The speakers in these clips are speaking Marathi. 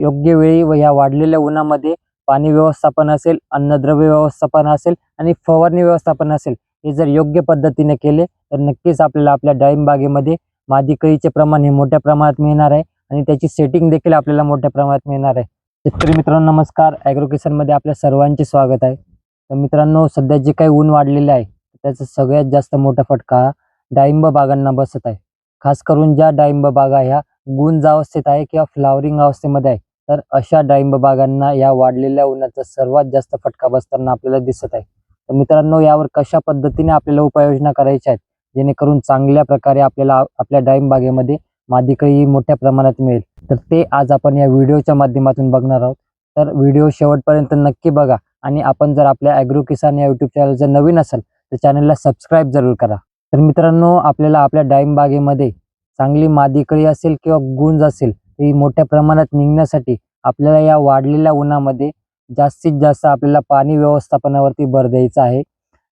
योग्य वेळी व या वाढलेल्या उन्हामध्ये पाणी व्यवस्थापन असेल अन्नद्रव्य व्यवस्थापन असेल आणि फवारणी व्यवस्थापन असेल हे जर योग्य पद्धतीने केले तर नक्कीच आपल्याला आपल्या डाळिंब बागेमध्ये मादी कळीचे प्रमाण हे मोठ्या प्रमाणात मिळणार आहे आणि त्याची सेटिंग देखील आपल्याला मोठ्या प्रमाणात मिळणार आहे. शेतकरी मित्रांनो नमस्कार. ॲग्रो किसनमध्ये आपल्या सर्वांचे स्वागत आहे. तर मित्रांनो सध्या जे काही ऊन वाढलेलं आहे त्याचा सगळ्यात जास्त मोठा फटका हा डाळिंब बागांना बसत आहे. खास करून ज्या डाळिंब बागा ह्या गुंज अवस्थेत आहे किंवा फ्लावरिंग अवस्थेमध्ये आहे. तर अशा डाळिंब बागांना या वाढलेल्या उन्हाचा सर्वात जास्त फटका बसताना आपल्याला दिसत आहे. तर मित्रांनो यावर कशा पद्धतीने आपल्याला उपाययोजना करायच्या आहेत जेणेकरून चांगल्या प्रकारे आपल्याला आपल्या डाळिंब बागेमध्ये मादीकळी मोठ्या प्रमाणात मिळेल. तर ते आज आपण या व्हिडिओच्या माध्यमातून बघणार आहोत. तर व्हिडिओ शेवटपर्यंत नक्की बघा आणि आपण जर आपल्या ॲग्रो किसान या यूट्यूब चॅनल जर नवीन असेल तर चॅनलला सबस्क्राईब जरूर करा. तर मित्रांनो आपल्याला आपल्या डाळिंब बागेमध्ये चांगली मादीकळी असेल किंवा गुंज असेल ही मोठ्या प्रमाणात निघण्यासाठी आपल्याला या वाढलेल्या उन्हामध्ये जास्तीत जास्त आपल्याला पाणी व्यवस्थापनावरती भर द्यायचा आहे.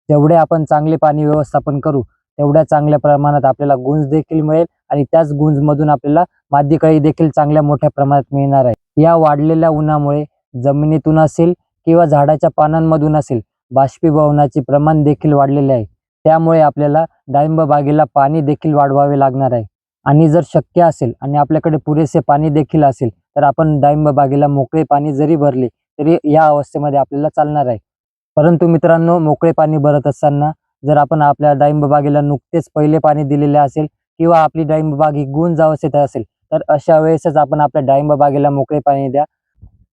जेवढे आपण चांगले पाणी व्यवस्थापन करू तेवढ्या चांगल्या प्रमाणात आपल्याला गुंज देखील मिळेल आणि त्याच गुंजमधून आपल्याला मादीकळी देखील चांगल्या मोठ्या प्रमाणात मिळणार आहे. या वाढलेल्या उन्हामुळे जमिनीतून असेल किंवा झाडाच्या पानांमधून असेल बाष्पीभवनाचे प्रमाण देखील वाढलेले आहे. त्यामुळे आपल्याला डाळिंब बागेला पाणी देखील वाढवावे लागणार आहे. आणि जर शक्य असेल आणि आपल्याकडे पुरेसे पाणी देखील असेल तर आपण डाळिंब बागेला मोकळे पाणी जरी भरले तरी या अवस्थेमध्ये आपल्याला चालणार आहे. परंतु मित्रांनो मोकळे पाणी भरत असताना जर आपण आपल्या डाळिंब बागेला नुकतेच पहिले पाणी दिलेले असेल किंवा आपली डाळिंब बाग ही गुंज अवस्थेत असेल तर अशा वेळेसच आपण आपल्या डाळिंब बागेला मोकळे पाणी द्या.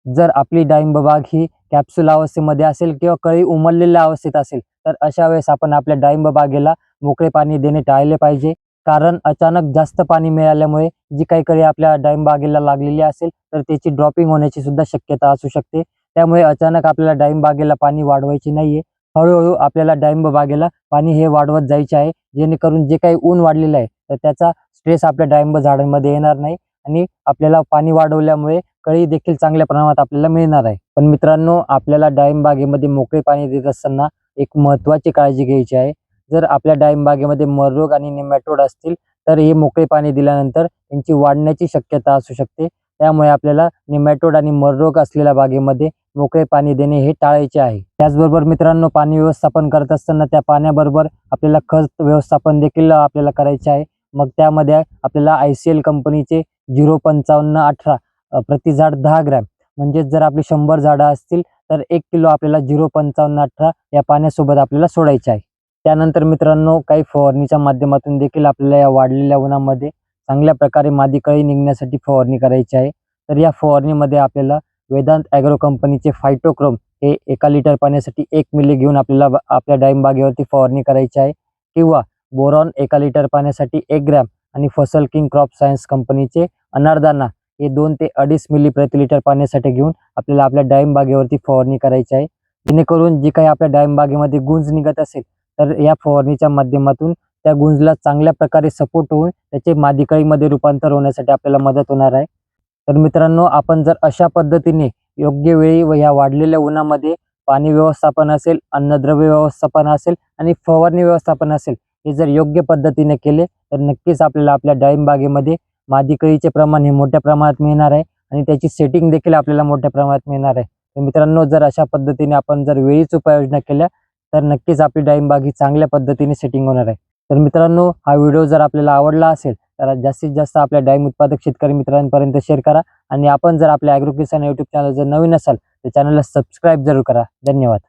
जर आपली डाळिंब बाग ही कॅप्सूल अवस्थेमध्ये असेल किंवा कळी उमललेल्या अवस्थेत असेल तर अशा वेळेस आपण आपल्या डाळिंब बागेला मोकळे पाणी देणे टाळले पाहिजे. कारण अचानक जास्त पाणी मिळाल्यामुळे जी काही कळी आपल्या डाळिंब बागेला लागलेली असेल तर त्याची ड्रॉपिंग होण्याची सुद्धा शक्यता असू शकते. त्यामुळे अचानक आपल्याला डाळिंब बागेला पाणी वाढवायचे नाहीये. हळूहळू आपल्याला डाळिंब बागेला पाणी हे वाढवत जायचे आहे. जेणेकरून जे काही ऊन वाढलेलं आहे तर त्याचा स्ट्रेस आपल्या डाळिंब झाडांमध्ये येणार नाही आणि आपल्याला पाणी वाढवल्यामुळे कळी देखील चांगल्या प्रमाणात आपल्याला मिळणार आहे. पण मित्रांनो आपल्याला डाळिंब बागेमध्ये मोकळे पाणी देत असताना एक महत्त्वाची काळजी घ्यायची आहे. जर आपल्या डाळिंबागेमध्ये मररोग आणि निमॅटोड असतील तर हे मोकळे पाणी दिल्यानंतर त्यांची वाढण्याची शक्यता असू शकते. त्यामुळे आपल्याला निमॅटोड आणि मररोग असलेल्या बागेमध्ये मोकळे पाणी देणे हे टाळायचे आहे. त्याचबरोबर मित्रांनो पाणी व्यवस्थापन करत असताना त्या पाण्याबरोबर आपल्याला खत व्यवस्थापन देखील आपल्याला करायचे आहे. मग त्यामध्ये आपल्याला आय सी एल कंपनीचे झिरो पंचावन्न अठरा प्रति झाड दहा ग्रॅम म्हणजेच जर आपली शंभर झाडं असतील तर एक किलो आपल्याला झिरो पंचावन्न अठरा या पाण्यासोबत आपल्याला सोडायचे आहे. त्यानंतर मित्रांनो काही फवारणीच्या माध्यमातून देखील आपल्याला या वाढलेल्या उन्हामध्ये चांगल्या प्रकारे मादी कळी निघण्यासाठी फवारणी करायची आहे. तर या फवारणीमध्ये आपल्याला वेदांत ॲग्रो कंपनीचे फायटोक्रोम हे एका लिटर पाण्यासाठी एक मिली घेऊन आपल्याला आपल्या डाळिंब बागेवरती फवारणी करायची आहे. किंवा बोरॉन एका लिटर पाण्यासाठी एक ग्रॅम आणि फसल किंग क्रॉप सायन्स कंपनीचे अनारदाना हे दोन ते अडीच मिली प्रति लिटर पाण्यासाठी घेऊन आपल्याला आपल्या डाळिंब बागेवरती फवारणी करायची आहे. जेणेकरून जी काही आपल्या डाळिंब बागेमध्ये गुंज निघत असेल तर या फवारणीच्या माध्यमातून त्या गुंजला चांगल्या प्रकारे सपोर्ट होऊन त्याचे मादीकळीमध्ये रूपांतर होण्यासाठी आपल्याला मदत होणार आहे. तर मित्रांनो आपण जर अशा पद्धतीने योग्य वेळी व या वाढलेल्या उन्हामध्ये पाणी व्यवस्थापन असेल अन्नद्रव्य व्यवस्थापन असेल आणि फवारणी व्यवस्थापन असेल हे जर योग्य पद्धतीने केले तर नक्कीच आपल्याला आपल्या डाळिंब बागेमध्ये मादीकळीचे प्रमाण हे मोठ्या प्रमाणात मिळणार आहे आणि त्याची सेटिंग देखील आपल्याला मोठ्या प्रमाणात मिळणार आहे. तर मित्रांनो जर अशा पद्धतीने आपण जर वेळीच उपाययोजना केल्या तर नक्कीच आपली डाळिंब बागी ही चांगल्या पद्धतीने सेटिंग होणार आहे. तर मित्रांनो हा व्हिडिओ जर आपल्याला आवडला असेल तर जास्तीत जास्त आपल्या डाळिंब उत्पादक शेतकरी मित्रांपर्यंत शेअर करा. आणि आपण जर आपल्या ॲग्रो किसान यूट्यूब चॅनल जर नवीन असाल तर चॅनलला सबस्क्राईब जरूर करा. धन्यवाद.